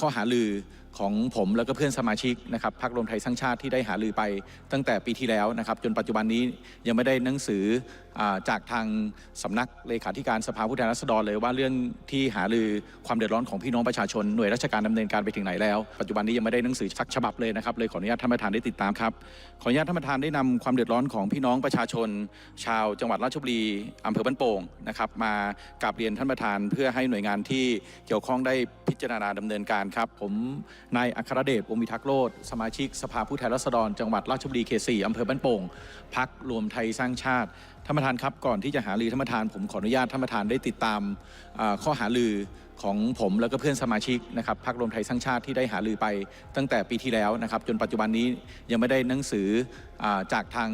ข้อหาลือ ของผมแล้วก็เพื่อนสมาชิกนะครับพรรครวมไทยสร้างชาติที่ได้หาลือไปตั้งแต่ปีที่แล้วนะครับ จนปัจจุบันนี้ยังไม่ได้หนังสืออจากทางสำนักเลขาธิการสภาผู้แทนราษฎรเลยว่าเรื่องที่หาลือความเดือดร้อนของพี่น้องประชาชนหน่วยราชการดำเนินการไปถึงไหนแล้ว ปัจจุบันนี้ยังไม่ได้หนังสือสักฉบับเลยนะครับเลยขออนุญาตท่านประธานได้ติดตามครับขออนุญาตท่านประธานได้นำความเดือดร้อนของพี่น้องประชาชน ชาวจังหวัดราชบุรีอำเภอบ้านโป่งนะครับมากราบเรียนท่านประธานเพื่อให้หน่วยงานที่เกี่ยวข้องได้พิจารณาดำเนินการครับ ผมนายอัครเดชวงวิทักษ์โรดสมาชิกสภาผู้แทนราษฎร จังหวัดราชบุรีเขตสี่อำเภอบ้านโป่งพักรวมไทยสร้างชาติท่านประธานครับก่อนที่จะหารือท่านประธาน ผมขออนุญาตท่านประธานได้ติดตามข้อหารือของผมแล้วก็เพื่อนสมาชิกนะครับพักรวมไทยสร้างชาติที่ได้หารือไปตั้งแต่ปีที่แล้วนะครับ จนปัจจุบันนี้ยังไม่ได้หนังสือจากทาง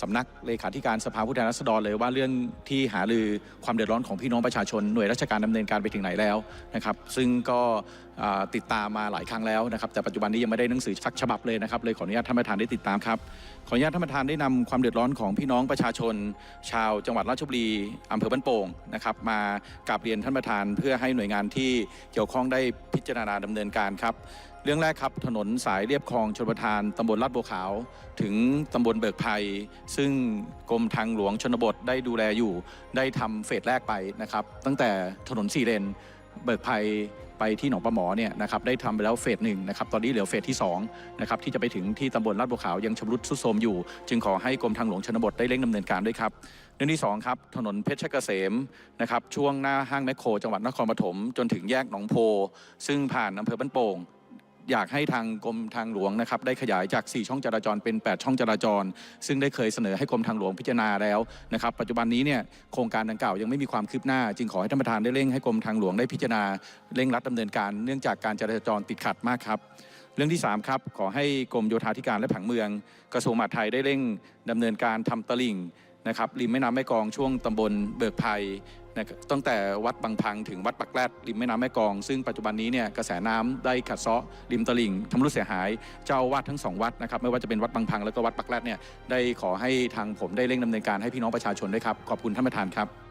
สำนักเลขาธิการสภาผู้แทนราษฎรเลยว่าเรื่องที่หารือความเดือดร้อนของพี่น้องประชาชนหน่วยราชการดำเนินการไปถึงไหนแล้วนะครับ ซึ่งก็ติดตามมาหลายครั้งแล้วนะครับแต่ปัจจุบันนี้ยังไม่ได้หนังสือสักฉบับเลยนะครับเลยขออนุญาตท่านประธานได้ติดตามครับขออนุญาตท่านประธานได้นำความเดือดร้อนของพี่น้องประชาชน ชาวจังหวัดราชบุรีอำเภอบ้านโป่งนะครับมากราบเรียนท่านประธานเพื่อให้หน่วยงานที่เกี่ยวข้องได้พิจารณาดำเนินการครับเรื่องแรกครับถนนสายเรียบคลองชลประทานตำบลลาดบัวขาว ถึงตำบลเบิกไพรซึ่งกรมทางหลวงชนบทได้ดูแลอยู่ ได้ทำเฟสแรกไปนะครับ ตั้งแต่ถนนสี่เลนเบิกไพรไปที่หนองปลาหมอเนี่ยนะครับได้ทำไปแล้วเฟสหนึ่งนะครับตอนนี้เหลือเฟสที่2นะครับที่จะไปถึงที่ตำบลลาดบัวขาวยังชำรุดทรุดโทรมอยู่ จึงขอให้กรมทางหลวงชนบทได้เร่งดำเนินการด้วยครับเรื่องที่2ครับถนนเพชรเกษมนะครับช่วงหน้าห้างแมคโคร จังหวัดนครปฐมจนถึงแยกหนองโพ ซึ่งผ่านอำเภอบ้านโป่ง อยากให้ทางกรมทางหลวงนะครับได้ขยายจาก 4 ช่องจราจรเป็น 8 ช่องจราจร ซึ่งได้เคยเสนอให้กรมทางหลวงพิจารณาแล้วนะครับปัจจุบันนี้เนี่ยโครงการดังกล่าวยังไม่มีความคืบหน้า จึงขอให้ท่านประธานได้เร่งให้กรมทางหลวงได้พิจารณาเร่งรัดดำเนินการเนื่องจากการจราจรติดขัดมากครับเรื่องที่ 3 ครับ ขอให้กรมโยธาธิการและผังเมือง กระทรวงมหาดไทยได้เร่งดำเนินการทำตลิ่งนะครับริมแม่น้ำแม่กองช่วงตำบลเบิกไพรนะครับ ตั้งแต่วัดบางพังถึงวัดปักแรดริมแม่น้ำแม่กอง ซึ่งปัจจุบันนี้เนี่ยกระแสน้ำได้ขัดเซาะริมตลิ่งทำรุดเสียหาย เจ้าวาดทั้งสองวัดนะครับไม่ว่าจะเป็นวัดบางพังแล้วก็วัดปักแรดเนี่ยได้ขอให้ทางผมได้เร่งดำเนินการให้พี่น้องประชาชนด้วยครับขอบคุณท่านประธานครับ